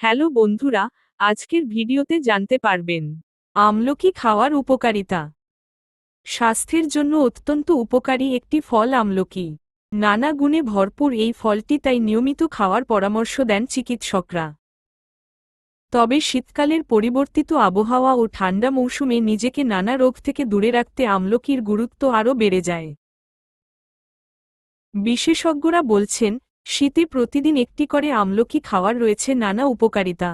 Hello বন্ধুরা, আজকের ভিডিওতে জানতে পারবেন, আমলকি খাওয়ার উপকারিতা। স্বাস্থ্যের জন্য অত্যন্ত উপকারী একটি ফল আমলকি। নানা গুণে ভরপুর এই ফলটি তাই নিয়মিত খাওয়ার পরামর্শ দেন চিকিৎসকরা। তবে শীতকালের পরিবর্তিত আবহাওয়া ও ঠান্ডা মৌসুমে নিজেকে নানা রোগ থেকে দূরে রাখতে আমলকির গুরুত্ব আরও বেড়ে যায়। বিশেষজ্ঞরা বলছেন শীতে প্রতিদিন একটি করে আমলকি খাওয়ার রয়েছে নানা উপকারিতা।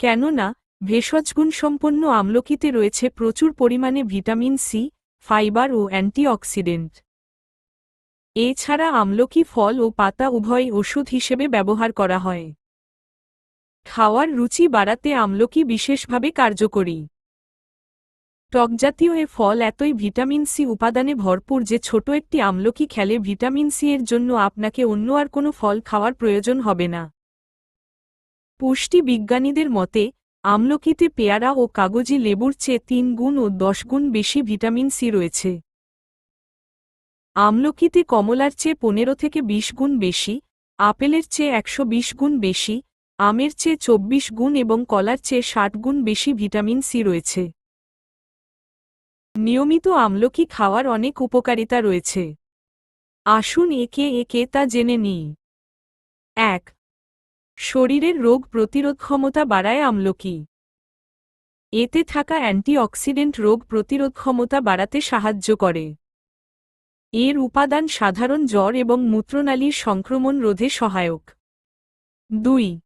কেননা ভেষজগুণ সম্পন্ন আমলকিতে রয়েছে প্রচুর পরিমাণে ভিটামিন সি, ফাইবার ও অ্যান্টিঅক্সিডেন্ট। এছাড়া আমলকি ফল ও পাতা উভয় ওষুধ হিসেবে ব্যবহার করা হয়। খাওয়ার রুচি বাড়াতে আমলকি বিশেষভাবে কার্যকরী। টকজাতীয় এ ফল এতই ভিটামিন সি উপাদানে ভরপুর যে ছোট একটি আমলকি খেলে ভিটামিন সি এর জন্য আপনাকে অন্য আর কোনো ফল খাওয়ার প্রয়োজন হবে না। পুষ্টি বিজ্ঞানীদের মতে, আমলকিতে পেয়ারা ও কাগজি লেবুর চেয়ে তিন গুণ ও দশ গুণ বেশি ভিটামিন সি রয়েছে। আমলকিতে কমলার চেয়ে পনেরো থেকে ২০ গুণ বেশি, আপেলের চেয়ে একশো বিশ গুণ বেশি, আমের চেয়ে চব্বিশ গুণ এবং কলার চেয়ে ষাট গুণ বেশি ভিটামিন সি রয়েছে। নিয়মিত আমলকি খাওয়ার অনেক উপকারিতা রয়েছে। আসুন একে একে তা জেনে নিই। এক, শরীরের রোগ প্রতিরোধ ক্ষমতা বাড়ায় আমলকি। এতে থাকা অ্যান্টিঅক্সিডেন্ট রোগ প্রতিরোধ ক্ষমতা বাড়াতে সাহায্য করে। এর উপাদান সাধারণ জ্বর এবং মূত্রনালীর সংক্রমণ রোধে সহায়ক। দুই,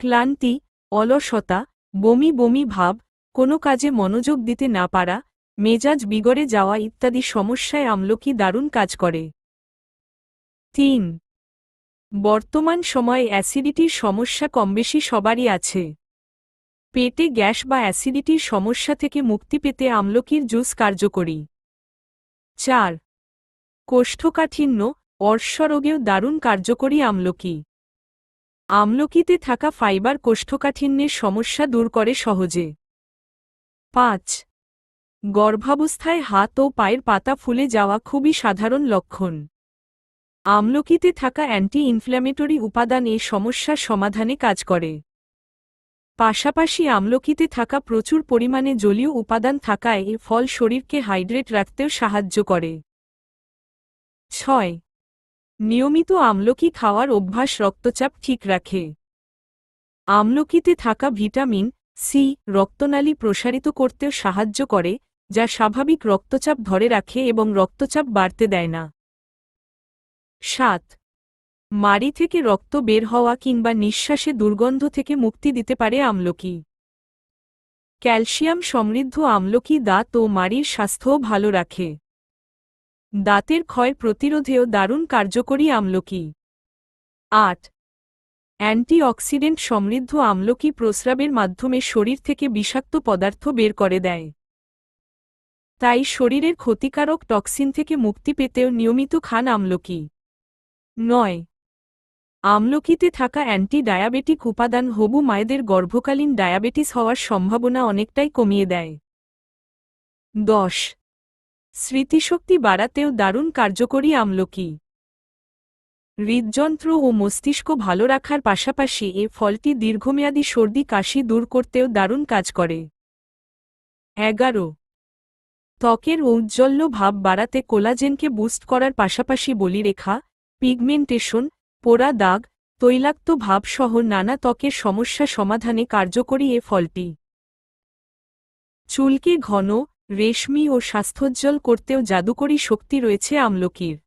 ক্লান্তি, অলসতা, বমি বমি ভাব, কোনো কাজে মনোযোগ দিতে না পারা মেজাজ বিগড়ে যাওয়া ইত্যাদি সমস্যায় আমলকি দারুণ কাজ করে। তিন, বর্তমান সময়ে অ্যাসিডিটির সমস্যা কমবেশি সবারই আছে। পেটে গ্যাস বা অ্যাসিডিটির সমস্যা থেকে মুক্তি পেতে আমলকির জুস কার্যকরী। চার, কোষ্ঠকাঠিন্য অর্শ্বরোগেও দারুণ কার্যকরী আমলকি। আমলকিতে থাকা ফাইবার কোষ্ঠকাঠিন্যের সমস্যা দূর করে সহজে। পাঁচ গর্ভাবস্থায় হাত ও পায়ের পাতা ফুলে যাওয়া খুবই সাধারণ লক্ষণ। আমলকিতে থাকা অ্যান্টি ইনফ্ল্যামেটরি উপাদান এ সমস্যার সমাধানে কাজ করে। পাশাপাশি আমলকিতে থাকা প্রচুর পরিমাণে জলীয় উপাদান থাকায় এ ফল শরীরকে হাইড্রেট রাখতেও সাহায্য করে। ছয়। নিয়মিত আমলকি খাওয়ার অভ্যাস রক্তচাপ ঠিক রাখে। আমলকিতে থাকা ভিটামিন সি, রক্তনালী প্রসারিত করতেও সাহায্য করে যা স্বাভাবিক রক্তচাপ ধরে রাখে এবং রক্তচাপ বাড়তে দেয় না। সাত, মাড়ি থেকে রক্ত বের হওয়া কিংবা নিঃশ্বাসে দুর্গন্ধ থেকে মুক্তি দিতে পারে আমলকি। ক্যালসিয়াম সমৃদ্ধ আমলকি দাঁত ও মাড়ির স্বাস্থ্যও ভালো রাখে। দাঁতের ক্ষয় প্রতিরোধেও দারুণ কার্যকরী আমলকি। আট, অ্যান্টিঅক্সিডেন্ট সমৃদ্ধ আমলকি প্রস্রাবের মাধ্যমে শরীর থেকে বিষাক্ত পদার্থ বের করে দেয়। তাই শরীরের ক্ষতিকারক টক্সিন থেকে মুক্তি পেতেও নিয়মিত খান আমলকি। নয়। আমলকিতে থাকা অ্যান্টি ডায়াবেটিক উপাদান হবু মায়েদের গর্ভকালীন ডায়াবেটিস হওয়ার সম্ভাবনা অনেকটাই কমিয়ে দেয়। দশ। স্মৃতিশক্তি বাড়াতেও দারুণ কার্যকরী আমলকি। হৃদযন্ত্র ও মস্তিষ্ক ভালো রাখার পাশাপাশি এ ফলটি দীর্ঘমেয়াদী সর্দি কাশি দূর করতেও দারুণ কাজ করে। এগারো। ত্বকের ঔজ্জ্বল্য ভাব বাড়াতে কোলাজেনকে বুস্ট করার পাশাপাশি বলিরেখা পিগমেন্টেশন পোড়া দাগ, তৈলাক্ত ভাবসহ নানা ত্বকের সমস্যা সমাধানে কার্যকরী এ ফলটি। চুলকে ঘন, রেশমি ও স্বাস্থ্যোজ্জ্বল করতেও জাদুকরী শক্তি রয়েছে আমলকির।